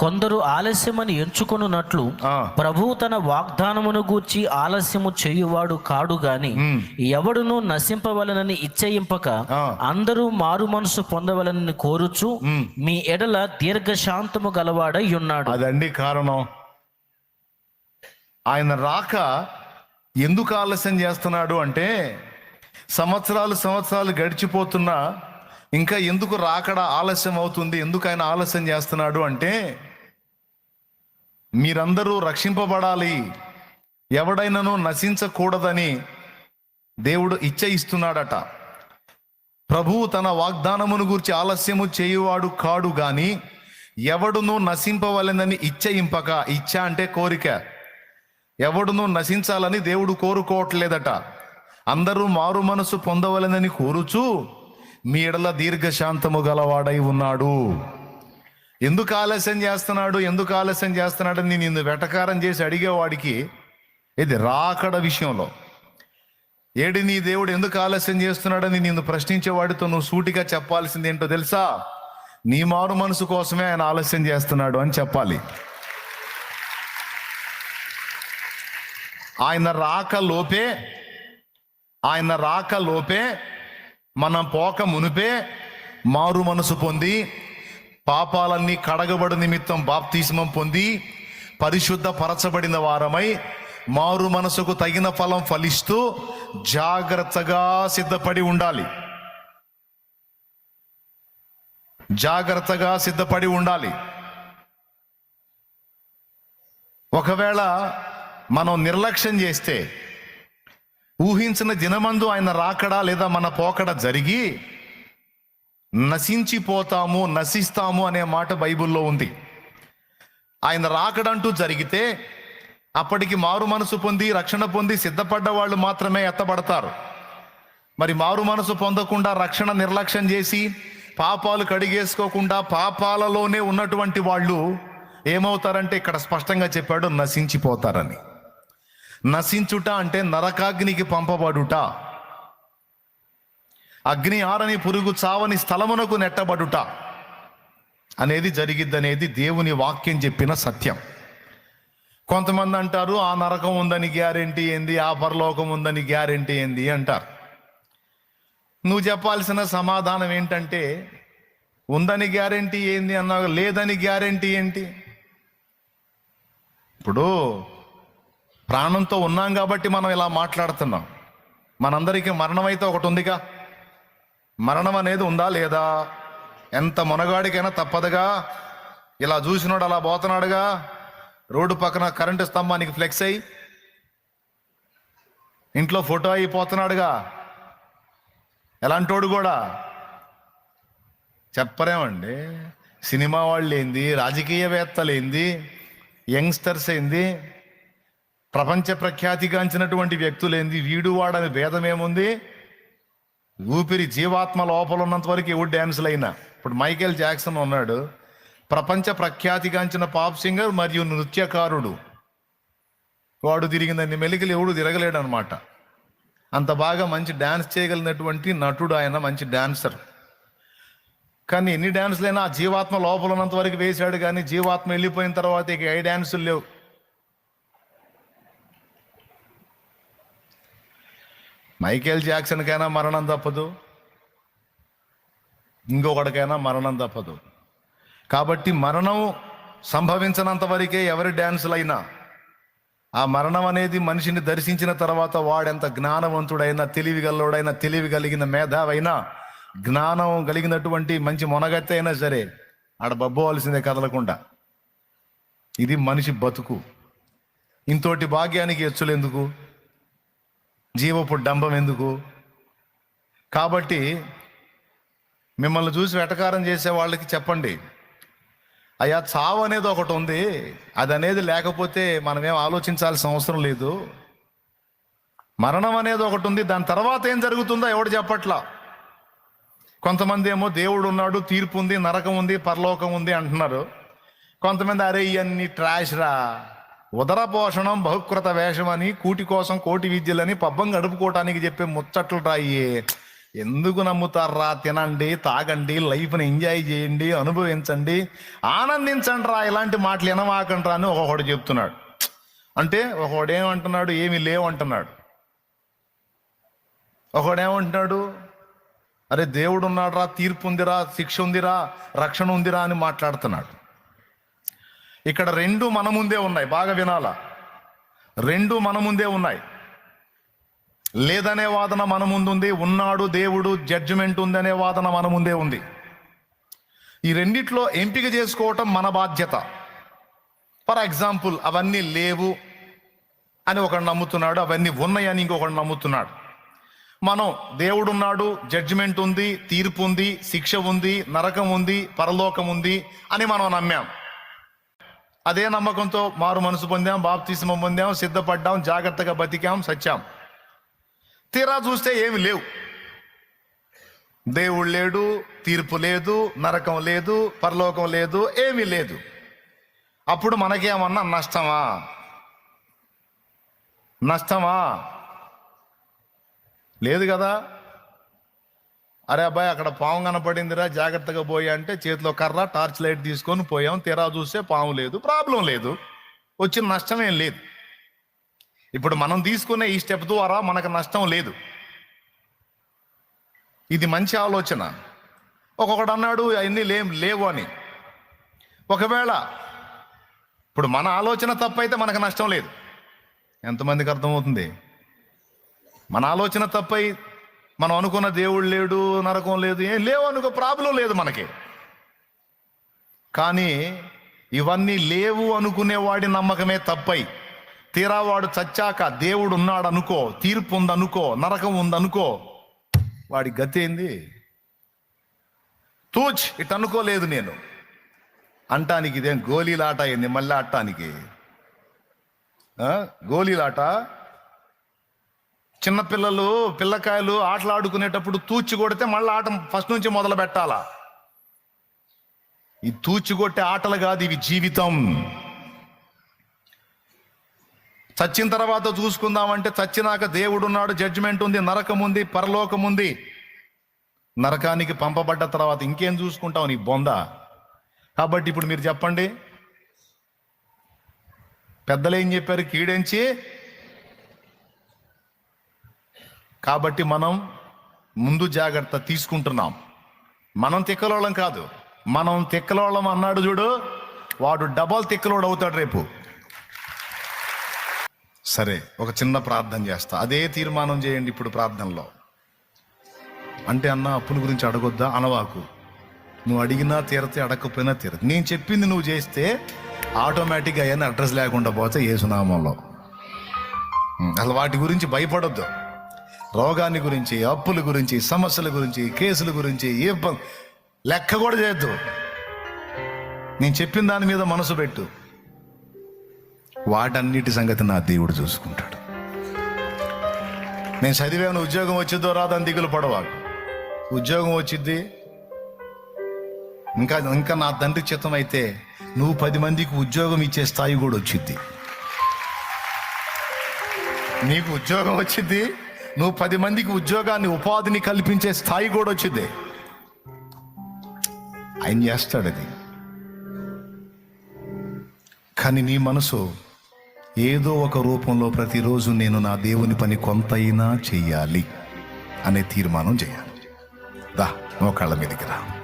కొందరు ఆలస్యమని ఎంచుకొనున్నట్లు ఆ. ప్రభువు తన వాగ్దానమును గూర్చి ఆలస్యము చేయువాడు కాడు గాని ఎవడును నశింపవలనని ఇచ్చయింపక. అందరూ మారు మనసు పొందవలనని కోరుచు మీ ఎడల దీర్ఘశాంతము గలవాడై ఉన్నాడు అదండి కారణం ఆయన రాక ఎందుకు ఆలస్యం చేస్తున్నాడు అంటే సంవత్సరాలు సంవత్సరాలు గడిచిపోతున్నా ఇంకా ఎందుకు రాకడ ఆలస్యం అవుతుంది ఎందుకు ఆయన ఆలస్యం చేస్తున్నాడు అంటే మీరందరూ రక్షింపబడాలి. ఎవడైనాను నశించకూడదని దేవుడు ఇచ్చ ఇస్తున్నాడట ప్రభువు తన వాగ్దానమును గురించి ఆలస్యము చేయువాడు కాడు గాని ఎవడును నశింపవలెనని ఇచ్చయింపక ఇచ్చ అంటే కోరిక. ఎవడును నశించాలని దేవుడు కోరుకోవట్లేదట. అందరూ మారు మనసు పొందవలెనని కోరుచు మీ ఎడల దీర్ఘశాంతము గలవాడై ఉన్నాడు. ఎందుకు ఆలస్యం చేస్తున్నాడు? ఎందుకు ఆలస్యం చేస్తున్నాడని నిన్ను వెటకారం చేసి అడిగేవాడికి ఇది రాకడ విషయంలో. ఏడి నీ దేవుడు ఎందుకు ఆలస్యం చేస్తున్నాడని నిన్ను ప్రశ్నించేవాడితో నువ్వు సూటిగా చెప్పాల్సింది ఏంటో తెలుసా? నీ మారు మనసు కోసమే ఆయన ఆలస్యం చేస్తున్నాడు అని చెప్పాలి. ఆయన రాక లోపే ఆయన రాక లోపే మనం పోక మునిపే మారు మనసు పొంది పాపాలన్నీ కడగబడి నిమిత్తం బాప్తిస్మం పొంది పరిశుద్ధ పరచబడిన వారమై మారు మనసుకు తగిన ఫలం ఫలిస్తూ జాగ్రత్తగా సిద్ధపడి ఉండాలి. జాగ్రత్తగా సిద్ధపడి ఉండాలి. ఒకవేళ మనం నిర్లక్ష్యం చేస్తే ఊహించిన దినమందు ఆయన రాకడా లేదా మన పోకడ జరిగి నశించిపోతాము నశిస్తాము అనే మాట బైబిల్లో ఉంది. ఆయన రాకడంటూ జరిగితే అప్పటికి మారు మనసు పొంది రక్షణ పొంది సిద్ధపడ్డ వాళ్ళు మాత్రమే ఎత్తబడతారు. మరి మారు మనసు పొందకుండా రక్షణ నిర్లక్ష్యం చేసి పాపాలు కడిగేసుకోకుండా పాపాలలోనే ఉన్నటువంటి వాళ్ళు ఏమవుతారంటే ఇక్కడ స్పష్టంగా చెప్పాడు నశించిపోతారని. నశించుట అంటే నరకాగ్నికి పంపబడుట. అగ్ని ఆరని పురుగు చావని స్థలమునకు నెట్టబడుట అనేది జరిగిద్దనేది దేవుని వాక్యం చెప్పిన సత్యం. కొంతమంది అంటారు ఆ నరకం ఉందని గ్యారెంటీ ఏంది? ఆ పరలోకం ఉందని గ్యారెంటీ ఏంది? అంటారు. నువ్వు చెప్పాల్సిన సమాధానం ఏంటంటే ఉందని గ్యారెంటీ ఏంది? అన్నా లేదని గ్యారెంటీ ఏంటి? ఇప్పుడు ప్రాణంతో ఉన్నాం కాబట్టి మనం ఇలా మాట్లాడుతున్నాం. మనందరికీ మరణం అయితే ఒకటి ఉందిగా మరణం అనేది ఉందా లేదా? ఎంత మునగాడికైనా తప్పదుగా? ఇలా చూసినోడు అలా పోతున్నాడుగా? రోడ్డు పక్కన కరెంటు స్తంభానికి ఫ్లెక్స్ అయ్యి ఇంట్లో ఫోటో అయిపోతున్నాడుగా? ఎలాంటోడు కూడా? చెప్పరేమండి సినిమా వాళ్ళు ఏంది రాజకీయవేత్తలు ఏంది యంగ్స్టర్స్ ఏంది ప్రపంచ ప్రఖ్యాతిగాంచినటువంటి వ్యక్తులు ఏంది వీడు వాడని భేదమేముంది? ఊపిరి జీవాత్మ లోపల ఉన్నంత వరకు ఎవడు డ్యాన్సులు అయినా. ఇప్పుడు మైకేల్ జాక్సన్ ఉన్నాడు. ప్రపంచ ప్రఖ్యాతిగాంచిన పాప్ సింగర్ మరియు నృత్యకారుడు. వాడు తిరిగిందని మెలికలు ఎవడు తిరగలేడు అనమాట అంత బాగా మంచి డ్యాన్స్ చేయగలిగినటువంటి నటుడు ఆయన మంచి డ్యాన్సర్. కానీ ఎన్ని డ్యాన్సులైనా ఆ జీవాత్మ లోపల ఉన్నంత వరకు వేశాడు కానీ జీవాత్మ వెళ్ళిపోయిన తర్వాత ఇక ఏ డ్యాన్సులు లేవు. మైకేల్ జాక్సన్కైనా మరణం తప్పదు. ఇంకొకడికైనా మరణం తప్పదు. కాబట్టి మరణం సంభవించినంత వరకే ఎవరి డ్యాన్సులైనా ఆ మరణం అనేది మనిషిని దర్శించిన తర్వాత వాడెంత జ్ఞానవంతుడైనా తెలివి గల్లోడైనా తెలివి కలిగిన మేధావైనా జ్ఞానం కలిగినటువంటి మంచి మొనగత్తె అయినా సరే ఆడ బబ్బోవలసిందే కదలకుండా. ఇది మనిషి బతుకు. ఇంతోటి భాగ్యానికి ఎచ్చులు ఎందుకు జీవపు డంబం ఎందుకు? కాబట్టి మిమ్మల్ని చూసి వెటకారం చేసే వాళ్ళకి చెప్పండి. అయ్యా చావు అనేది ఒకటి ఉంది. అది అనేది లేకపోతే మనమేం ఆలోచించాల్సిన అవసరం లేదు. మరణం అనేది ఒకటి ఉంది. దాని తర్వాత ఏం జరుగుతుందో ఎవడు చెప్పట్లా? కొంతమంది ఏమో దేవుడు ఉన్నాడు తీర్పు ఉంది నరకం ఉంది పరలోకం ఉంది అంటున్నారు. కొంతమంది అరే ఇవన్నీ ట్రాష్ రా. ఉదరపోషణం బహుకృత వేషమని కూటి కోసం కోటి విద్యలని పబ్బం గడుపుకోవటానికి చెప్పే ముచ్చట్లు రాయి. ఎందుకు నమ్ముతారా తినండి తాగండి లైఫ్ని ఎంజాయ్ చేయండి అనుభవించండి ఆనందించండి రా ఇలాంటి మాటలు వినమాకండి రా అని ఒకడు చెప్తున్నాడు. అంటే ఒకడు ఏమంటున్నాడు? ఏమి లేవు అంటున్నాడు. ఒకడు ఏమంటున్నాడు? అరే దేవుడు ఉన్నాడురా తీర్పు ఉందిరా శిక్ష ఉందిరా రక్షణ ఉందిరా అని మాట్లాడుతున్నాడు. ఇక్కడ రెండు మన ముందే ఉన్నాయి బాగా వినాలా? రెండు మన ముందే ఉన్నాయి. లేదనే వాదన మన ముందుంది ఉన్నాడు దేవుడు జడ్జిమెంట్ ఉందనే వాదన మన ముందే ఉంది. ఈ రెండిట్లో ఎంపిక చేసుకోవటం మన బాధ్యత. ఫర్ ఎగ్జాంపుల్ అవన్నీ లేవు అని ఒకడు నమ్ముతున్నాడు అవన్నీ ఉన్నాయని ఇంకొకడు నమ్ముతున్నాడు. మనం దేవుడు ఉన్నాడు జడ్జిమెంట్ ఉంది తీర్పు ఉంది శిక్ష ఉంది నరకం ఉంది పరలోకం ఉంది అని మనం నమ్మాం. అదే నమ్మకంతో మారు మనసు పొందాం బాప్తిస్మం పొందాం సిద్ధపడ్డాం జాగ్రత్తగా బతికాం సచ్చాం. తీరా చూస్తే ఏమి లేవు. దేవుడు లేడు తీర్పు లేదు నరకం లేదు పరలోకం లేదు ఏమీ లేదు. అప్పుడు మనకేమన్నా నష్టమా? నష్టమా? లేదు కదా. అరే అబ్బాయి అక్కడ పాము కనపడిందిరా జాగ్రత్తగా పోయి అంటే చేతిలో కర్ర టార్చ్ లైట్ తీసుకొని పోయాం. తీరా చూస్తే పాము లేదు ప్రాబ్లం లేదు. వచ్చిన నష్టం ఏం లేదు. ఇప్పుడు మనం తీసుకునే ఈ స్టెప్ ద్వారా మనకు నష్టం లేదు. ఇది మంచి ఆలోచన. ఒక్కొక్కడు అన్నాడు అవన్నీ లేం లేవు అని. ఒకవేళ ఇప్పుడు మన ఆలోచన తప్పైతే మనకు నష్టం లేదు. ఎంతమందికి అర్థమవుతుంది? మన ఆలోచన తప్పై మనం అనుకున్న దేవుడు లేడు నరకం లేదు ఏం లేవు అనుకో ప్రాబ్లం లేదు మనకి. కానీ ఇవన్నీ లేవు అనుకునేవాడి నమ్మకమే తప్పై. తీరా వాడు చచ్చాక దేవుడు ఉన్నాడు అనుకో తీర్పు ఉందనుకో నరకం ఉందనుకో వాడి గతి ఏంది? తూచ్ ఇట్ అనుకోలేదు నేను. అంటానికి ఇదేం గోళీలాట అయింది మళ్ళీ అట్టానికి గోళీలాట చిన్నపిల్లలు పిల్లకాయలు ఆటలు ఆడుకునేటప్పుడు తూచి కొడితే మళ్ళీ ఆట ఫస్ట్ నుంచి మొదలు పెట్టాలా? ఈ తూచి కొట్టే ఆటలు కాదు ఇవి జీవితం. చచ్చిన తర్వాత చూసుకుందామంటే చచ్చినాక దేవుడు ఉన్నాడు జడ్జిమెంట్ ఉంది నరకం ఉంది పరలోకం ఉంది. నరకానికి పంపబడ్డ తర్వాత ఇంకేం చూసుకుంటావు నీ బొంద? కాబట్టి ఇప్పుడు మీరు చెప్పండి. పెద్దలు ఏం చెప్పారు? కీడెంచి కాబట్టి మనం ముందు జాగ్రత్త తీసుకుంటున్నాం. మనం తిక్కలోళం కాదు. మనం తిక్కలోళం అన్నాడు చూడు వాడు డబల్ తిక్కలోడు అవుతాడు రేపు. సరే ఒక చిన్న ప్రార్థన చేస్తా. అదే తీర్మానం చేయండి ఇప్పుడు ప్రార్థనలో. అంటే అన్న అప్పుల గురించి అడగొద్దా? అనవాకు. నువ్వు అడిగినా తీరతే అడగకపోయినా తీరదు. నేను చెప్పింది నువ్వు చేస్తే ఆటోమేటిక్గా అయినా అడ్రస్ లేకుండా పోతే ఏ సునామంలో అసలు వాటి గురించి భయపడొద్దు. రోగాన్ని గురించి అప్పుల గురించి సమస్యల గురించి కేసుల గురించి ఏ లెక్క కూడా చేయొద్దు. నేను చెప్పిన దాని మీద మనసు పెట్టు. వాటన్నిటి సంగతి నా దేవుడు చూసుకుంటాడు. నేను చదివాను ఉద్యోగం వచ్చిద్దో రాదని దిగులు పడవాకు. ఉద్యోగం వచ్చిద్ది ఇంకా ఇంకా నా తండ్రి చిత్తం అయితే నువ్వు పది మందికి ఉద్యోగం ఇచ్చే స్థాయి కూడా వచ్చిద్ది నీకు ఉద్యోగం వచ్చింది. నువ్వు పది మందికి ఉద్యోగాన్ని ఉపాధిని కల్పించే స్థాయి కూడా వచ్చింది. ఆయన చేస్తాడు అది. కానీ నీ మనసు ఏదో ఒక రూపంలో ప్రతిరోజు నేను నా దేవుని పని కొంతైనా చెయ్యాలి అనే తీర్మానం చేయాలి. దా మోకాళ్ళ మీదకి రా.